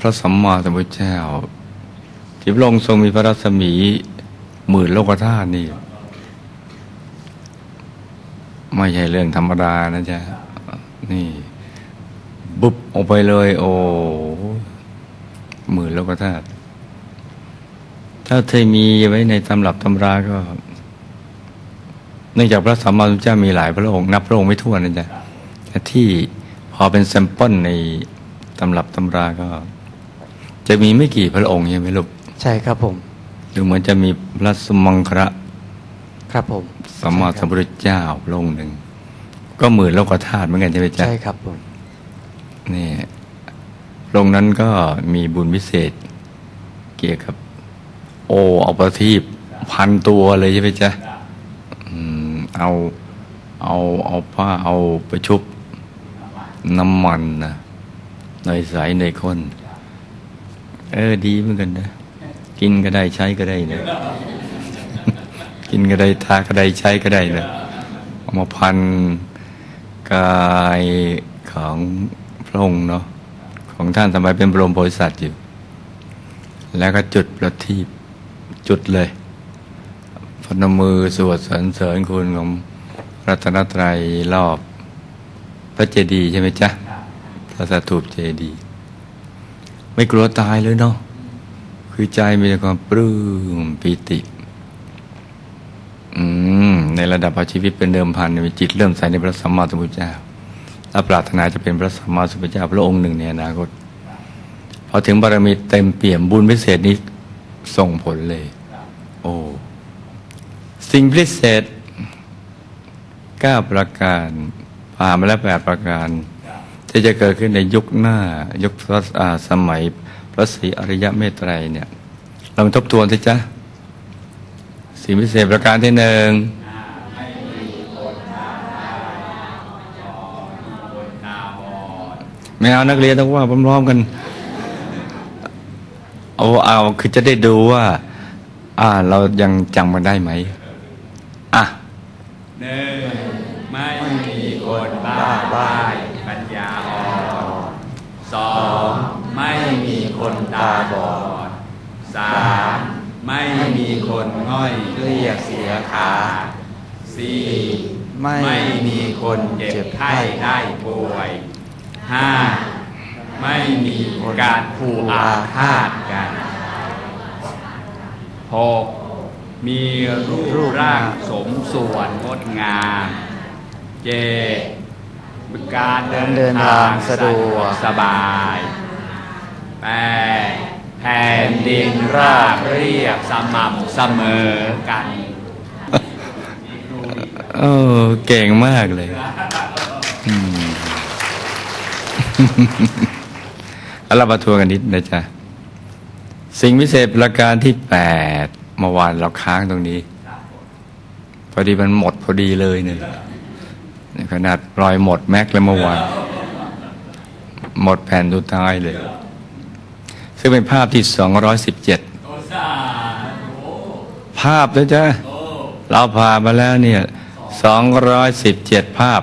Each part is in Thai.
พระสัมมาสัมพุทธเจ้า ที่พระองค์ทรงมีพระรัศมีหมื่นโลกธาตุนี่ไม่ใช่เรื่องธรรมดานะจ๊ะ นี่บุบออกไปเลย โอ้หมื่นโลกธาตุถ้าเคยมีไว้ในตำรับตำราก็เนื่องจากพระสัมมาสัมพุทธเจ้ามีหลายพระองค์นับพระองค์ไม่ถ้วนะจ๊ะที่พอเป็นแซมเปิลในตำรับตำราก็ จะมีไม่กี่พระองค์ใช่ไหมลูกใช่ครับผมดูเหมือนจะมีพระสมังคระครับผมสัมมาสัมพุทธเจ้าพระองค์หนึ่งก็หมื่นโลกธาตุเหมือนกันใช่ไหมจ๊ะใช่ครับผมนี่พระองค์นั้นก็มีบุญพิเศษ เกี่ยวกับ โอเอาประทีปพันตัวเลยใช่ไหมจ๊ะอืมเอาเอาเอาผ้าเอาไปชุบน้ำมันนะในใสในข้น เออดีเหมือนกันนะ กินก็ได้ใช้ก็ได้นะกินก็ได้ทาก็ได้ใช้ก็ได้นะเอามาพันกายของพระองค์เนาะของท่านสมัยเป็นบรมโพธิสัตว์อยู่ แล้วก็จุดประทีปจุดเลยพนมมือสวดสรรเสริญคุณของรัตนตรัยรอบ พระเจดีย์ใช่ไหมจ๊ะพระสถูปเจดีย์ ไม่กลัวตายเลยเนาะคือใจมีแต่ความปลื้มปิติในระดับเอาชีวิตเป็นเดิมพันมีจิตเริ่มใส่ในพระสัมมาสัมพุทธเจ้าและปรารถนาจะเป็นพระสัมมาสัมพุทธเจ้าพระองค์หนึ่งในอนาคตพอถึงบารมีเต็มเปี่ยมบุญพิเศษนี้ส่งผลเลย โอ้สิ่งพิเศษเก้าประการผ่านมาแล้วแปดประการ ที่จะเกิดขึ้นในยุคหน้ายุคพระสมัยพระศรีอริยเมตไตรเนี่ยลองทบทวนสิจ๊ะสิ่งพิเศษประการที่หนึ่งไม่เอานักเรียนต้องว่าพร้อมๆกันเอาเอาคือจะได้ดูว่า อ่า เรายังจำมันได้ไหมอะหนึ่งไม่มีคนบ้าบ้ปัญญาอ่อนสองไม่มี คนตาบอดสามไม่มีคนง่อยเกลียกเสียขาสี่ไม่มีคนเจ็บไข้ได้ป่วยห้าไม่มีการผูกอาฆาตกันหกมีรูปร่างสมส่วนงดงามเจการเดิเดินทางสะดวกสบาย แปดแผ่นดินราบเรียบสม่ำเสมอกันเออเก่งมากเลยอืมแล้วเรามาทวนกันนิดนะจ๊ะ สิ่งพิเศษประการที่แปดเมื่อวานเราค้างตรงนี้ พอดีมันหมดพอดีเลยเนี่ยขนาดปล่อยหมดแม็กเลยเมื่อวานหมดแผ่นสุดท้ายเลย ซึ่งเป็นภาพที่สองร้อยสิบเจ็ดภาพนะจ๊ะเราผ่านมาแล้วเนี่ยสองร้อยสิบเจ็ดภาพ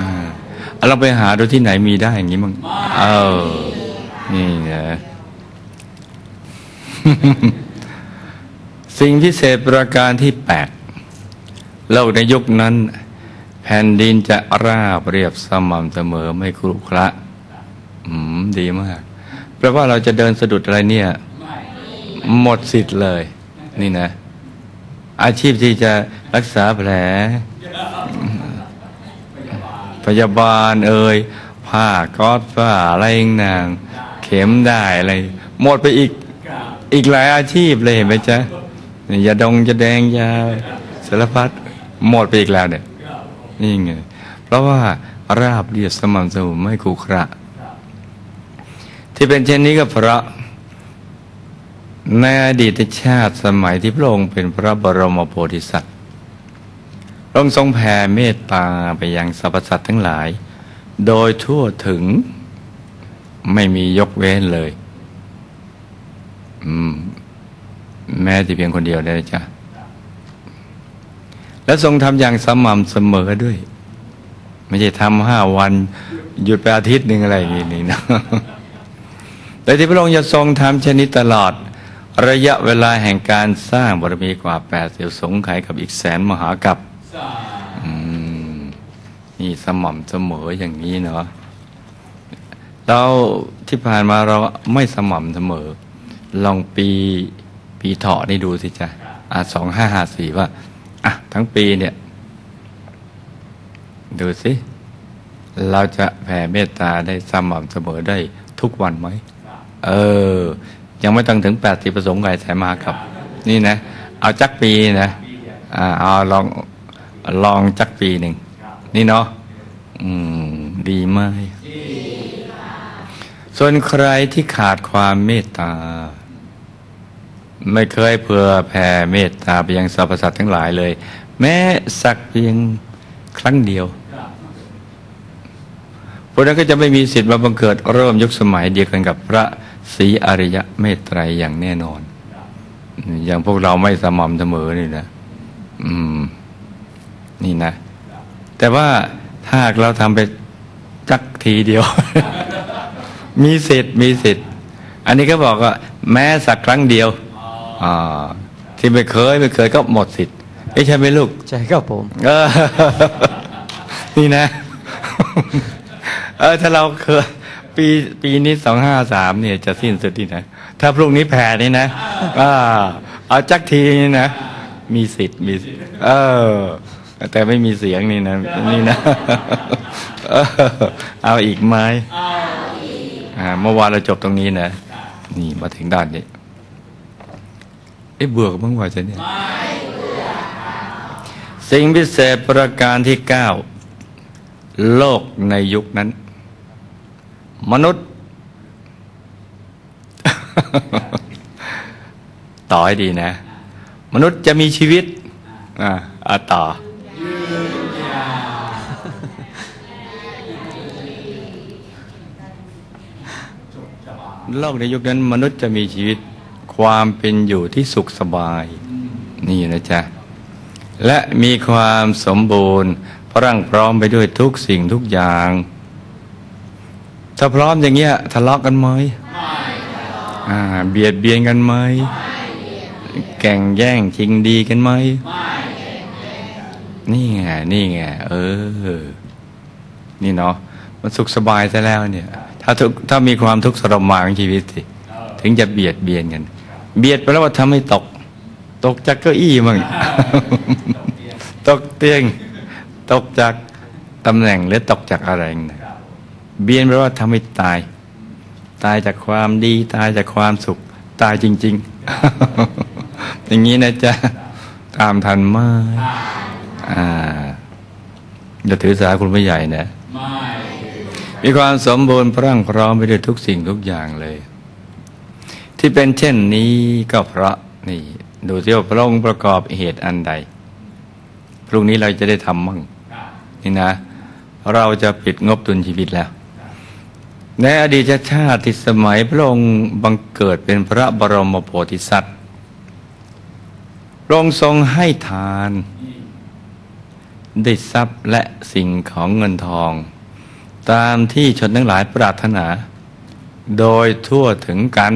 อ่าเราไปหาดูที่ไหนมีได้อย่างนี้มั้งเออนี่นะสิ่งพิเศษประการที่แปดโลกในยุคนั้น แผ่นดินจะราบเรียบสม่ำเสมอไม่ครุขระ อืม ดีมาก แปลว่าเราจะเดินสะดุดอะไรเนี่ย หมดสิทธิ์เลย นี่นะ อาชีพที่จะรักษาแผล พยาบาลเอ่ยผ้าก๊อซผ้าอะไรนาง เข็มได้อะไร หมดไปอีกอีกหลายอาชีพเลยเห็นไหมจ๊ะนี่ยาดงยาแดงยาสารพัดหมดไปอีกแล้วเนี่ยนี่ไงเพราะว่าราบเรียบสม่ำเสมอไม่ขรุขระ ที่เป็นเช่นนี้ก็เพราะในอดีตชาติสมัยที่พระองค์เป็นพระบรมโพธิสัตว์พระองค์ทรงแผ่เมตตาไปยังสรรพสัตว์ทั้งหลาย โดยทั่วถึงไม่มียกเว้นเลยอมแม้แต่เพียงคนเดียวได้จ้ะและทรงทำอย่างสม่ำเสมอด้วย ไม่ใช่ทำห้าวัน หยุดไปอาทิตย์หนึ่งอะไรอย่างนี้นะ แต่ที่พระองค์จะทรงทำเช่นนี้ตลอด ระยะเวลาแห่งการสร้างบารมีกว่าแปดเสียวสงไขกับอีกแสนมหากับนี่สม่ำเสมออย่างนี้เนาะเราที่ผ่านมาเราไม่สม่ำเสมอ ลองปีปีเถาะนี่ดูสิจ้ะอะสองห้าห้าสี่ว่า อะ ทั้งปีเนี่ย ดูสิ เราจะแผ่เมตตาได้สม่ำเสมอได้ทุกวันไหม เออ ยังไม่ต้องถึงแปดสิบประสงค์ไก่สมาครับ นี่นะ เอาจักปีนะอ่าเอาลองลองจักปีหนึ่ง นี่เนาะอืม ดีไหมส่วนใครที่ขาดความเมตตา ไม่เคยเผื่อแผ่เมตตาไปยังสรรพสัตว์ทั้งหลายเลย แม้สักเพียงครั้งเดียวพวกนั้นก็จะไม่มีสิทธิ์มาบังเกิดเริ่มยุคสมัยเดียวกันกับพระ ศรีอริยะเมตไตรยอย่างแน่นอน อย่างพวกเราไม่สม่ำเสมอนี่นะ อืม นี่นะ แต่ว่าถ้าหากเราทำไปจักทีเดียว มีสิทธิ์มีสิทธิ์ อันนี้ก็บอกว่า แม้สักครั้งเดียวอ่าที่ไม่เคยไม่เคยก็หมดสิทธิ์ไม่ใช่ไหมลูก ใช่ครับผม เออ นี่นะ เออ ถ้าเราเคย ปีปีนี้สองห้าสามเนี่ยจะสิ้นสุดที่นะถ้าพรุ่งนี้แผ่นี่นะอ่าเอาจักทีนี่นะ มีสิทธิ์มีสิทธิ์เออ แต่ไม่มีเสียงนี่นะนี่นะเออเอาอีกไหมอ่าเมื่อวานเราจบตรงนี้นะ นี่มาถึงด้านนี้เอ๊ะเบื่อกันบ้างว่าจะเนี่ยสิ่งพิเศษประการที่เก้าโลกในยุคนั้น มนุษย์ ต่อให้ดีนะ มนุษย์จะมีชีวิต อ่าอาต่อ โลกในยุคนั้น มนุษย์จะมีชีวิต ความเป็นอยู่ที่สุขสบาย นี่นะจ๊ะ และมีความสมบูรณ์พรั่งพร้อมไปด้วยทุกสิ่งทุกอย่าง ถ้าพร้อมอย่างเงี้ยทะเลาะกันไหมอ่าเบียดเบียนกันไหมแก่งแย่งชิงดีกันไหมนี่ไงนี่ไงเออ นี่เนาะมันสุขสบายซะแล้วเนี่ย ถ้าทุกถ้ามีความทุกข์สรมานชีวิตสิถึงจะเบียดเบียนกัน เบียดไปแล้วว่าทำให้ตก ตกจากเก้าอี้มั่งตกเตียง ตกจากตำแหน่งหรือตกจากอะไรนะ เบียนแปลว่าทำให้ตาย ตายจากความดี ตายจากความสุข ตายจริง ๆ อย่างนี้นะจ๊ะ ตามทันไหมอ่าอย่าถือสาคุณผู้ใหญ่นะม่มีความสมบูรณ์พรั่งพร้อมไปด้วยทุกสิ่งทุกอย่างเลย ที่เป็นเช่นนี้ก็เพราะนี่ ดูที่ว่าพระองค์ประกอบเหตุอันใด พรุ่งนี้เราจะได้ทำมั่งนี่นะ เราจะปิดงบดุลชีวิตแล้ว ในอดีตชาติสมัยพระองค์บังเกิดเป็นพระบรมโพธิสัตว์พระองค์ทรงให้ทานได้ทรัพย์และสิ่งของเงินทอง ตามที่ชนทั้งหลายปรารถนา โดยทั่วถึงกัน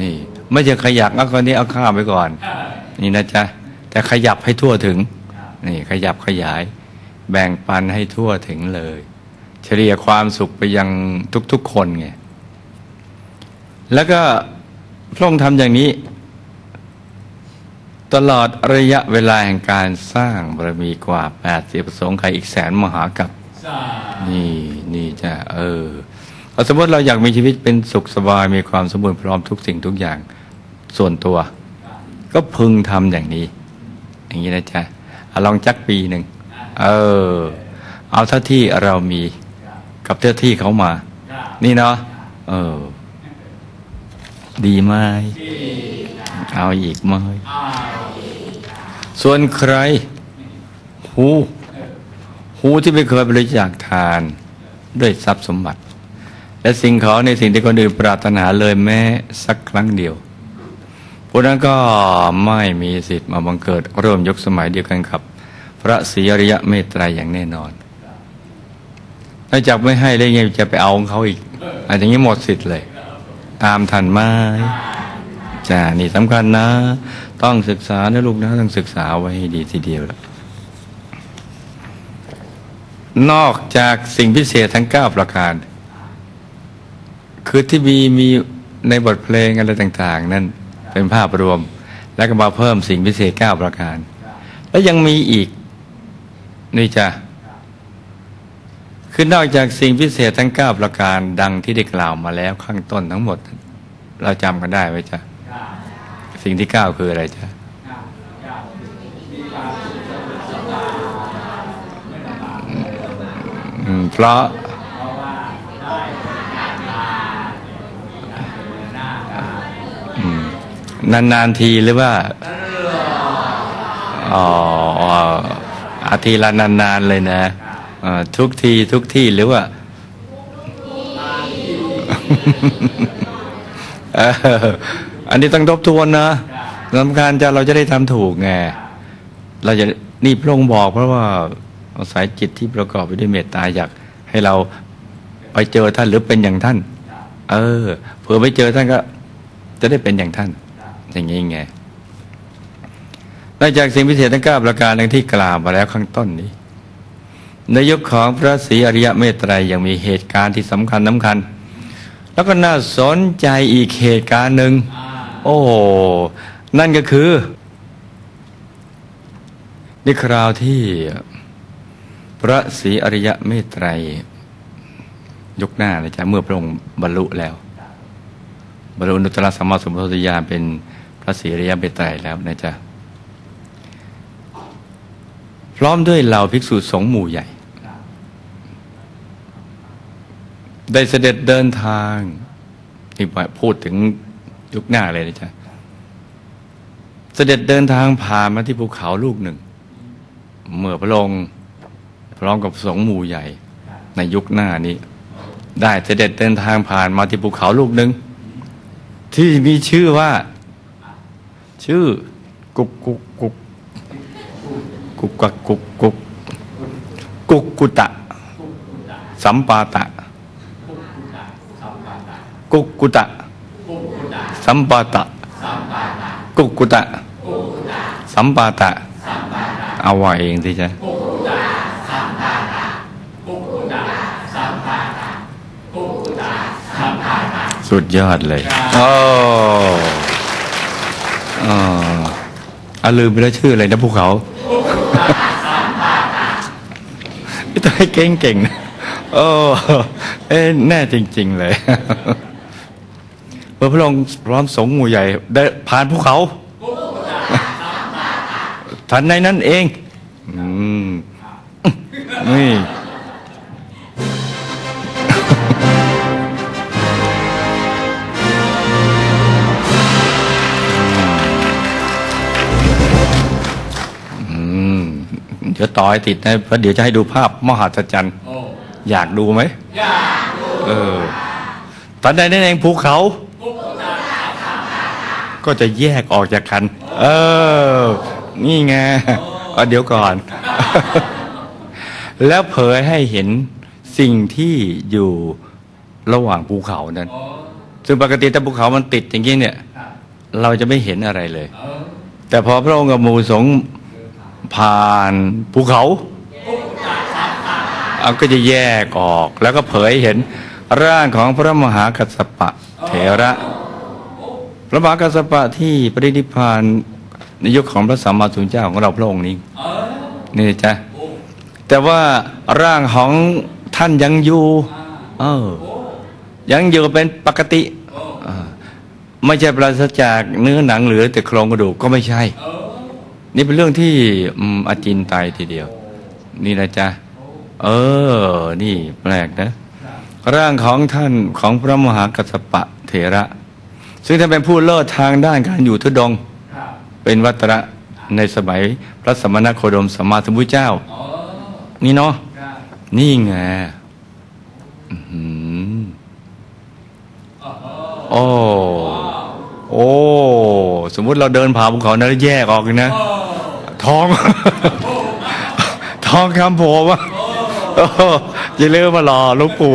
นี่ไม่จะขยักเอาคนนี้เอาข้ามไปก่อน นี่นะจ๊ะ แต่ขยับให้ทั่วถึง นี่ขยับขยาย แบ่งปันให้ทั่วถึงเลย เฉลี่ยความสุขไปยังทุก ๆ คนไงแล้วก็พระองค์ทำอย่างนี้ ตลอดระยะเวลาแห่งการสร้างบารมีกว่า80ประสงค์ไขอีกแสนมหากับสานี่นี่จ้ะเออเอาสมมติเราอยากมีชีวิตเป็นสุขสบายมีความสมบูรณ์พร้อมทุกสิ่งทุกอย่างส่วนตัว ก็พึงทำอย่างนี้ อย่างนี้นะจ๊ะอะลองจักปีหนึ่ง เออ เอาเท่าที่เรามี กับเท่าที่เขามา นี่เนาะเออ ดีไหมเอาอีกไหมส่วนใคร หูหูที่ไม่เคยบริจาคทานด้วยทรัพย์สมบัติ และสิ่งของในสิ่งที่คนอื่นปรารถนาเลยแม้สักครั้งเดียวผู้นั้นก็ไม่มีสิทธิ์มาบังเกิดร่วมยกสมัยเดียวกันครับ พระศรีอริยะเมตไตรยอย่างแน่นอน นอกจากไม่ให้ได้วยังจะไปเอาของเขาอีกอันอย่างนี้หมดสิทธิ์เลย ตามทันไหมจ้านี่สำคัญนะ ต้องศึกษานะลูกนะต้องศึกษาไว้ให้ดีทีเดียวล้วนอกจากสิ่งพิเศษทั้ง9ประการ คือที่มีมีในบทเพลงอะไรต่าง ๆ นั่นเป็นภาพรวม แล้วก็มาเพิ่มสิ่งพิเศษ9ประการ แล้วยังมีอีกนี่จ้ะ คือนอกจากสิ่งพิเศษทั้ง 9 ประการดังที่ได้กล่าวมาแล้วข้างต้นทั้งหมด เราจำกันได้ไหมจ๊ะสิ่งที่ 9 คืออะไรจ๊ะเพราะอืมนานทีหรือว่าอ๋ออาทีละนานๆเลยนะ ทุกทีทุกที่หรือว่าอออันนี้ต้องทบทวนนะสำคัญจะเราจะได้ทำถูกไงเราจะนี่พระองค์บอกเพราะว่าอาศัยจิตที่ประกอบไปด้วยเมตตาอยากให้เราไปเจอท่านหรือเป็นอย่างท่าน เออเผื่อไปเจอท่านก็ จะได้เป็นอย่างท่าน อย่างนี้ไงนอกจากสิ่งพิเศษทั้งเก้าประการดังที่กล่าวมาแล้วข้างต้นนี้ ในยุคของพระศรีอริยเมตไตรยังมีเหตุการณ์ที่สำคัญสำคัญ แล้วก็น่าสนใจอีกเหตุการณ์หนึ่งโอ้นั่นก็คือนี่คราวที่พระศรีอริยเมตไตรยกหน้าเลยจ้ะเมื่อพระองค์บรรลุแล้ว บรรลุนุตตรสัมมาสัมพุทธญาณเป็นพระศรีอริยเมตไตรแล้วนะจ๊ะพร้อมด้วยเหล่าภิกษุสงฆ์หมู่ใหญ่ ได้เสด็จเดินทางที่พูดถึงยุคหน้าเลยนะจ๊ะ เสด็จเดินทางผ่านมาที่ภูเขาลูกหนึ่ง เมื่อพระองค์พร้อมกับสงหมู่ใหญ่ ในยุคหน้านี้ ได้เสด็จเดินทางผ่านมาที่ภูเขาลูกหนึ่ง ที่มีชื่อว่า ชื่อ กุกกุกกุกกุกกักกุกกุกกุกกุตะ สัมปาตะ กุกกุตะ สัมปาตะ กุกกุตะ สัมปาตะ เอาว่าเองสิจ๊ะสุดยอดเลยโอ้อ๋ออาลืมไปแล้วชื่ออะไรนะภูเขาไม่ต้องให้เก่งเก่งๆนะโอ้เอ้แน่จริง ๆ เลย เมื่อพระองค์พร้อมสงฆ์หมู่ใหญ่ได้ผ่านภูเขาทันในนั้นเองอืมนี่อืมเดี๋ยวต่อให้ติดนะเพราะเดี๋ยวจะให้ดูภาพมหัศจรรย์โอ้อยากดูไหมอยากดูเออตอนใดนั่นเองภูเขา ก็จะแยกออกจากกันเออ นี่ไงเอาเดี๋ยวก่อน แล้วเผยให้เห็นสิ่งที่อยู่ระหว่างภูเขานั้น ซึ่งปกติถ้าภูเขามันติดอย่างนี้เนี่ย เราจะไม่เห็นอะไรเลยเแต่พอพระองค์กับมูสงผ่านภูเขาเอาก็จะแยกออกแล้วก็เผยเห็นร่างของพระมหากัสสปะเถระ พระมหากัสสปะที่ปรินิพพานในยุคของพระสัมมาสัมพุทธเจ้าของเราพระองค์นี้เออนี่จ้ะแต่ว่าร่างของท่านยังอยู่เออยังอยู่เป็นปกติเออไม่ใช่ปราศจากเนื้อหนังเหลือแต่โครงกระดูกก็ไม่ใช่เออนี่เป็นเรื่องที่อืมอาจินไตยทีเดียว นี่นะจ๊ะ เออ นี่แปลกนะ ร่างของท่านของพระมหากัสสปะเถระ ซึ่งท่านเป็นผู้เลิศทางด้านการอยู่ทุดง เป็นวัตระในสมัยพระสมณโคดมสัมมาสัมพุทธเจ้า นี่เนาะนี่ไงอื้อหือโอ้โอ้ สมมุติเราเดินผ่านภูเขานั้นแล้วแยกออกเลยนะ ท้อง ท้องคำโผล่วะโอ้อย่าเลืมมารอลูกปู่